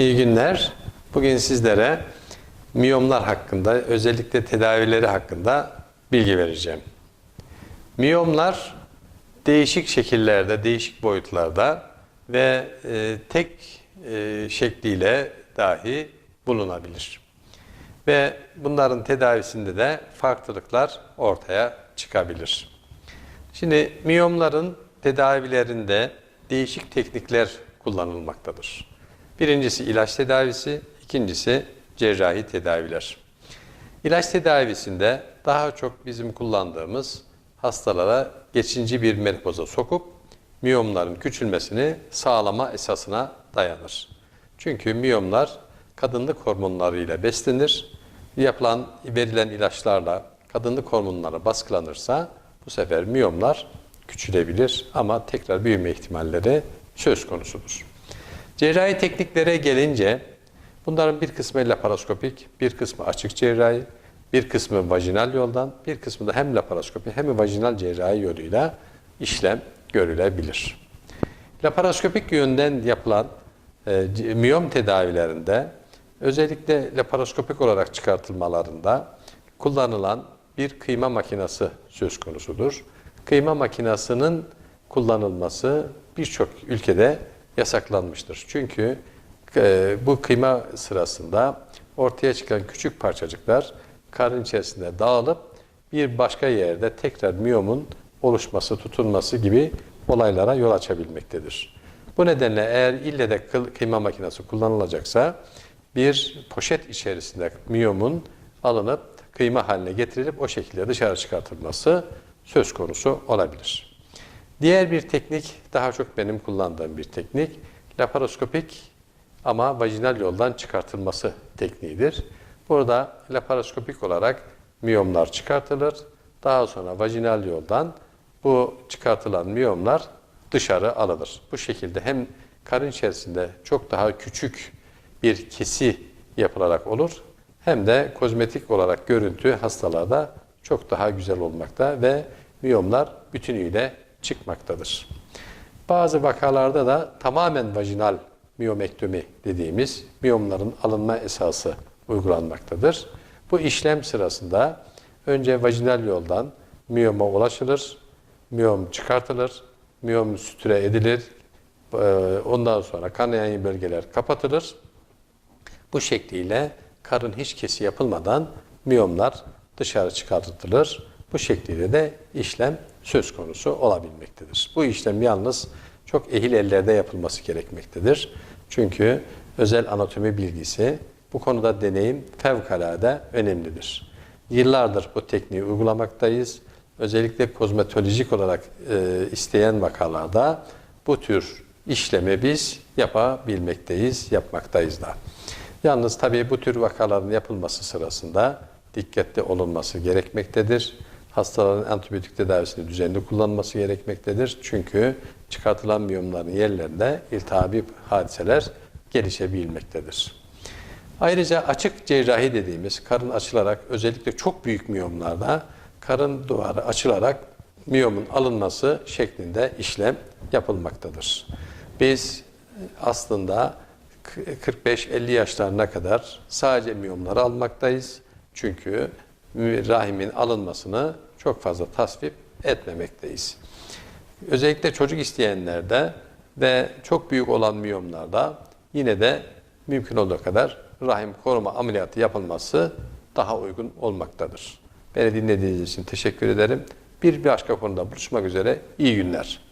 İyi günler. Bugün sizlere miyomlar hakkında, özellikle tedavileri hakkında bilgi vereceğim. Miyomlar değişik şekillerde, değişik boyutlarda ve e, tek e, şekliyle dahi bulunabilir. Ve bunların tedavisinde de farklılıklar ortaya çıkabilir. Şimdi miyomların tedavilerinde değişik teknikler kullanılmaktadır. Birincisi ilaç tedavisi, ikincisi cerrahi tedaviler. İlaç tedavisinde daha çok bizim kullandığımız hastalara geçici bir menopoza sokup miyomların küçülmesini sağlama esasına dayanır. Çünkü miyomlar kadınlık hormonlarıyla beslenir. Yapılan, verilen ilaçlarla kadınlık hormonları baskılanırsa bu sefer miyomlar küçülebilir ama tekrar büyüme ihtimalleri söz konusudur. Cerrahi tekniklere gelince bunların bir kısmı laparoskopik, bir kısmı açık cerrahi, bir kısmı vajinal yoldan, bir kısmı da hem laparoskopi hem vajinal cerrahi yoluyla işlem görülebilir. Laparoskopik yönden yapılan e, miyom tedavilerinde özellikle laparoskopik olarak çıkartılmalarında kullanılan bir kıyma makinesi söz konusudur. Kıyma makinasının kullanılması birçok ülkede yasaklanmıştır. Çünkü e, bu kıyma sırasında ortaya çıkan küçük parçacıklar karın içerisinde dağılıp bir başka yerde tekrar miyomun oluşması, tutulması gibi olaylara yol açabilmektedir. Bu nedenle eğer ille de kıyma makinesi kullanılacaksa bir poşet içerisinde miyomun alınıp kıyma haline getirilip o şekilde dışarı çıkartılması söz konusu olabilir. Diğer bir teknik, daha çok benim kullandığım bir teknik, laparoskopik ama vajinal yoldan çıkartılması tekniğidir. Burada laparoskopik olarak miyomlar çıkartılır. Daha sonra vajinal yoldan bu çıkartılan miyomlar dışarı alınır. Bu şekilde hem karın içerisinde çok daha küçük bir kesi yapılarak olur hem de kozmetik olarak görüntü hastalarda çok daha güzel olmakta ve miyomlar bütünüyle çıkmaktadır. Bazı vakalarda da tamamen vajinal miyomektomi dediğimiz miyomların alınma esası uygulanmaktadır. Bu işlem sırasında önce vajinal yoldan miyoma ulaşılır, miyom çıkartılır, miyom sütüre edilir, ondan sonra kanayan bölgeler kapatılır. Bu şekliyle karın hiç kesi yapılmadan miyomlar dışarı çıkartılır. Bu şekliyle de işlem söz konusu olabilmektedir. Bu işlem yalnız çok ehil ellerde yapılması gerekmektedir. Çünkü özel anatomi bilgisi, bu konuda deneyim fevkalade önemlidir. Yıllardır bu tekniği uygulamaktayız. Özellikle kozmetolojik olarak e, isteyen vakalarda bu tür işlemi biz yapabilmekteyiz, yapmaktayız da. Yalnız tabii bu tür vakaların yapılması sırasında dikkatli olunması gerekmektedir. Hastaların antibiyotik tedavisini düzenli kullanması gerekmektedir. Çünkü çıkartılan miyomların yerlerinde iltihabi hadiseler gelişebilmektedir. Ayrıca açık cerrahi dediğimiz karın açılarak özellikle çok büyük miyomlarda karın duvarı açılarak miyomun alınması şeklinde işlem yapılmaktadır. Biz aslında 45-50 yaşlarına kadar sadece miyomları almaktayız. Çünkü rahimin alınmasını çok fazla tasvip etmemekteyiz. Özellikle çocuk isteyenlerde ve çok büyük olan miyomlarda yine de mümkün olduğu kadar rahim koruma ameliyatı yapılması daha uygun olmaktadır. Beni dinlediğiniz için teşekkür ederim. Bir başka konuda buluşmak üzere. İyi günler.